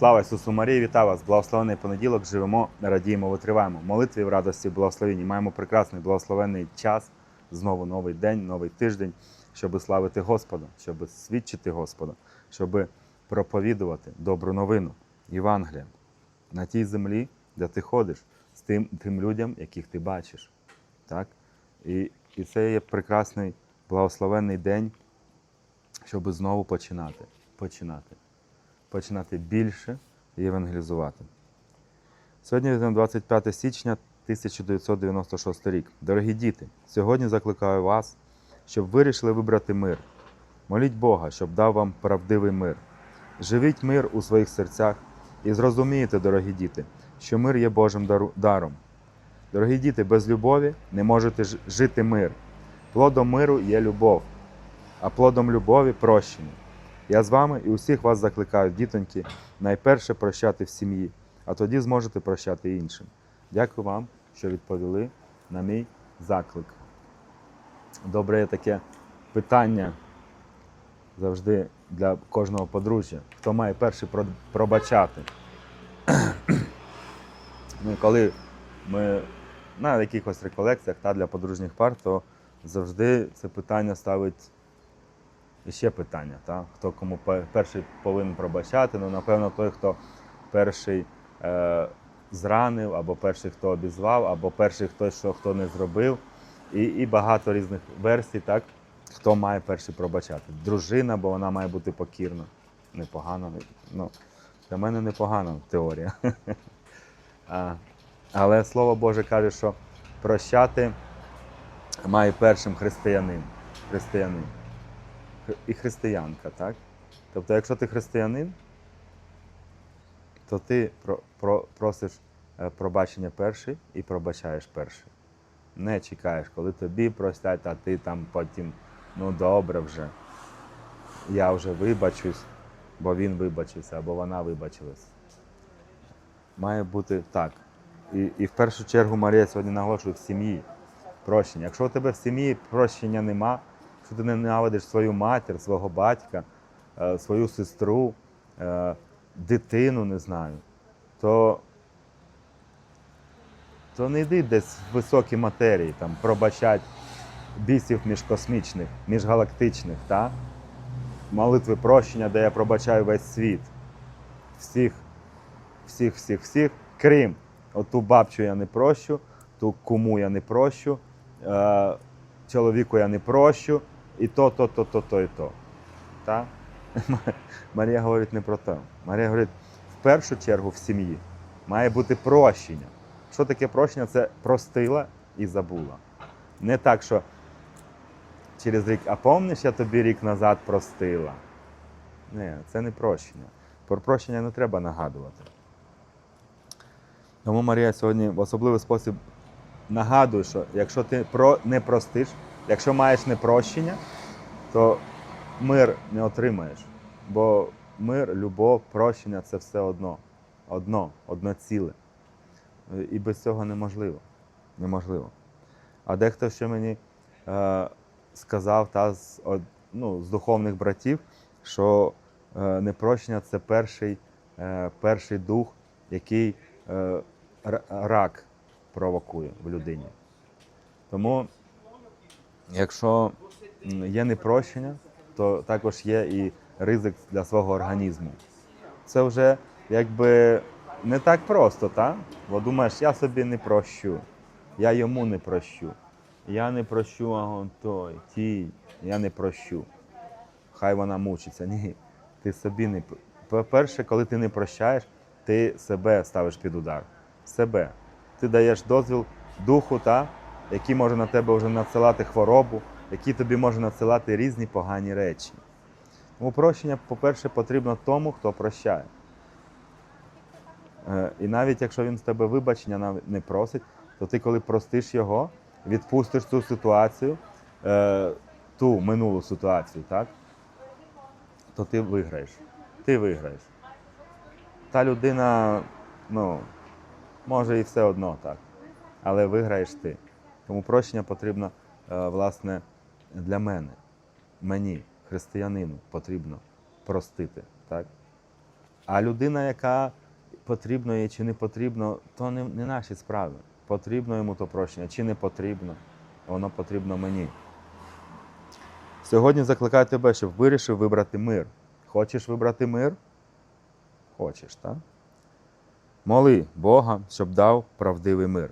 Слава Ісусу Марії, вітаю вас! Благословений понеділок. Живемо, радіємо, витриваємо. Молитві в радості, в благословенні. Маємо прекрасний благословенний час. Знову новий день, новий тиждень, щоб славити Господа, щоб свідчити Господа, щоб проповідувати добру новину, Євангелія на тій землі, де ти ходиш, з тим, тим людям, яких ти бачиш. Так? І, і це є прекрасний благословенний день, щоб знову починати. Починати починати більше євангелізувати. Сьогодні 25 січня 1996 рік. Дорогі діти, сьогодні закликаю вас, щоб вирішили вибрати мир. Моліть Бога, щоб дав вам правдивий мир. Живіть мир у своїх серцях і зрозумієте, дорогі діти, що мир є Божим даром. Дорогі діти, без любові не можете жити мир. Плодом миру є любов, а плодом любові прощення. Я з вами і усіх вас закликаю, дітоньки, найперше прощати в сім'ї, а тоді зможете прощати іншим. Дякую вам, що відповіли на мій заклик. Добре є таке питання завжди для кожного подружжя. Хто має про- пробачати? ну, коли ми на якихось реколекціях та для подружніх пар, то завжди це питання ставить і ще питання, та? хто кому перший повинен пробачати. Ну, напевно, той, хто перший е, зранив, або перший, хто обізвав, або перший хтось, що хто не зробив. І, і багато різних версій, так? хто має перший пробачати. Дружина, бо вона має бути покірна. Непогано. Ну, для мене непогана теорія. Але Слово Боже каже, що прощати має першим християнин. християнин хри- і християнка, так? Тобто, якщо ти християнин, то ти про, про, просиш е, пробачення перший і пробачаєш перший. Не чекаєш, коли тобі простять, а ти там потім, ну добре вже. Я вже вибачусь, бо він вибачився, або вона вибачилась. Має бути так. І, і в першу чергу Марія сьогодні наголошує в сім'ї прощення. Якщо у тебе в сім'ї прощення нема, якщо ти ненавидиш свою матір, свого батька, е, свою сестру, е, дитину, не знаю, то, то не йди десь в високі матерії, там, пробачать бісів міжкосмічних, міжгалактичних, та? молитви прощення, де я пробачаю весь світ. Всіх, всіх, всіх, всіх, крім оту бабчу я не прощу, ту куму я не прощу, е, чоловіку я не прощу, і то, то, то, то, то, і то. Та? Марія говорить не про те. Марія говорить, в першу чергу в сім'ї має бути прощення. Що таке прощення? Це простила і забула. Не так, що через рік, а помниш, я тобі рік назад простила. Ні, це не прощення. Про прощення не треба нагадувати. Тому Марія сьогодні в особливий спосіб нагадує, що якщо ти не простиш, якщо маєш непрощення, то мир не отримаєш. Бо мир, любов, прощення це все одно. Одно, одно ціле. І без цього неможливо. Неможливо. А дехто ще мені е, сказав та, з, ну, з духовних братів, що е, непрощення це перший, е, перший дух, який е, рак провокує в людині. Тому, якщо є непрощення, то також є і ризик для свого організму. Це вже якби не так просто, так? Бо думаєш, я собі не прощу, я йому не прощу. Я не прощу, а той, тій, я не прощу. Хай вона мучиться. Ні. Ти собі не По-перше, коли ти не прощаєш, ти себе ставиш під удар. Себе. Ти даєш дозвіл духу, та, який може на тебе вже надсилати хворобу, який тобі може надсилати різні погані речі. Тому прощення, по-перше, потрібно тому, хто прощає. Е, І навіть якщо він з тебе вибачення не просить, то ти, коли простиш його, відпустиш цю ситуацію, е, ту минулу ситуацію, так? то ти виграєш. Ти виграєш. Та людина, ну, може і все одно так. Але виграєш ти. Тому прощення потрібно, е, власне, для мене. Мені, християнину, потрібно простити. Так? А людина, яка потрібно їй чи не потрібно, то не, не наші справи. Потрібно йому то прощення, чи не потрібно, воно потрібно мені. Сьогодні закликаю тебе, щоб вирішив вибрати мир. Хочеш вибрати мир? Хочеш, так? Моли Бога, щоб дав правдивий мир.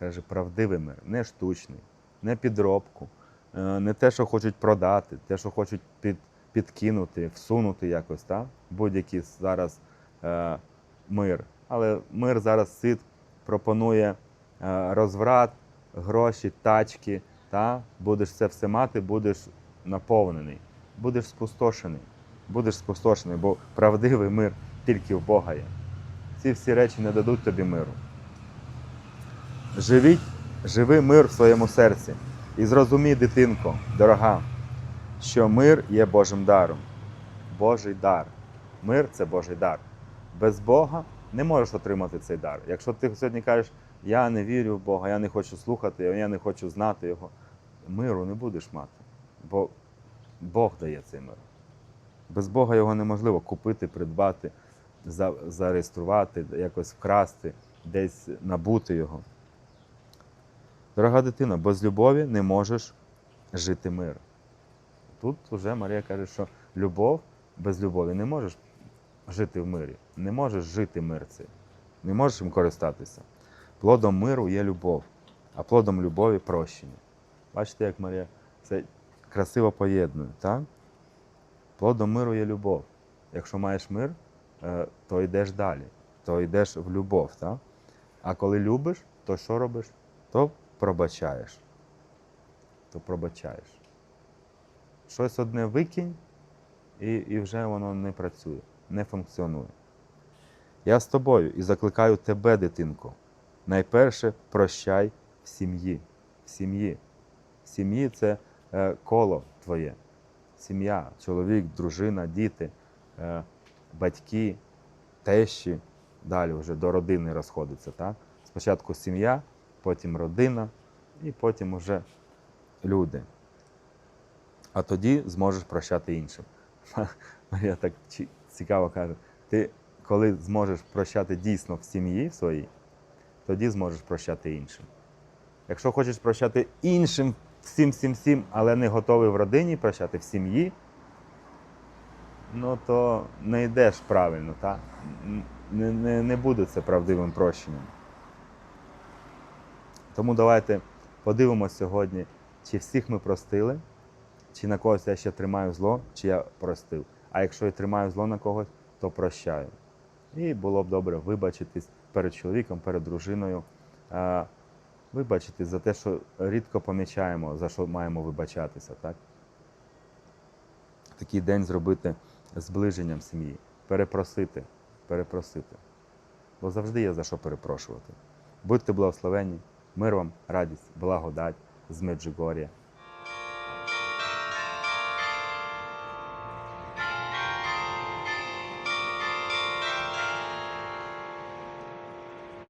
Каже, правдивий мир, не штучний, не підробку, е, не те, що хочуть продати, те, що хочуть під, підкинути, всунути якось, так? будь-який зараз е, мир. Але мир зараз світ пропонує е, розврат, гроші, тачки, та? будеш це все мати, будеш наповнений, будеш спустошений, будеш спустошений, бо правдивий мир тільки в Бога є. Ці всі речі не дадуть тобі миру. Живіть, живи мир в своєму серці і зрозумій, дитинко, дорога, що мир є Божим даром. Божий дар. Мир це Божий дар. Без Бога не можеш отримати цей дар. Якщо ти сьогодні кажеш, я не вірю в Бога, я не хочу слухати його, я не хочу знати Його, миру не будеш мати. Бо Бог дає цей мир. Без Бога його неможливо купити, придбати, зареєструвати, якось вкрасти, десь набути його. Дорога дитина, без любові не можеш жити мир. Тут вже Марія каже, що любов без любові не можеш жити в мирі, не можеш жити мир цей, не можеш їм користатися. Плодом миру є любов, а плодом любові прощення. Бачите, як Марія це красиво поєднує, так? Плодом миру є любов. Якщо маєш мир, е, то йдеш далі, то йдеш в любов. Так? А коли любиш, то що робиш? То пробачаєш. То пробачаєш. Щось одне викинь, і, і вже воно не працює, не функціонує. Я з тобою і закликаю тебе, дитинко. Найперше прощай в сім'ї. В сім'ї. В сім'ї це е, коло твоє. Сім'я, чоловік, дружина, діти, е, батьки, тещі, далі вже до родини розходиться. Так? Спочатку сім'я, потім родина і потім вже люди. А тоді зможеш прощати іншим. Марія так цікаво каже: ти коли зможеш прощати дійсно в сім'ї своїй, тоді зможеш прощати іншим. Якщо хочеш прощати іншим всім, всім, всім, але не готовий в родині прощати в сім'ї, ну то не йдеш правильно, так? Не, не, не буде це правдивим прощенням. Тому давайте подивимося сьогодні, чи всіх ми простили, чи на когось я ще тримаю зло, чи я простив. А якщо я тримаю зло на когось, то прощаю. І було б добре вибачитись перед чоловіком, перед дружиною. А, Вибачитись за те, що рідко помічаємо, за що маємо вибачатися. Так? Такий день зробити зближенням сім'ї, перепросити, перепросити. Бо завжди є за що перепрошувати. Будьте благословені, мир вам, радість, благодать з Меджугор'я.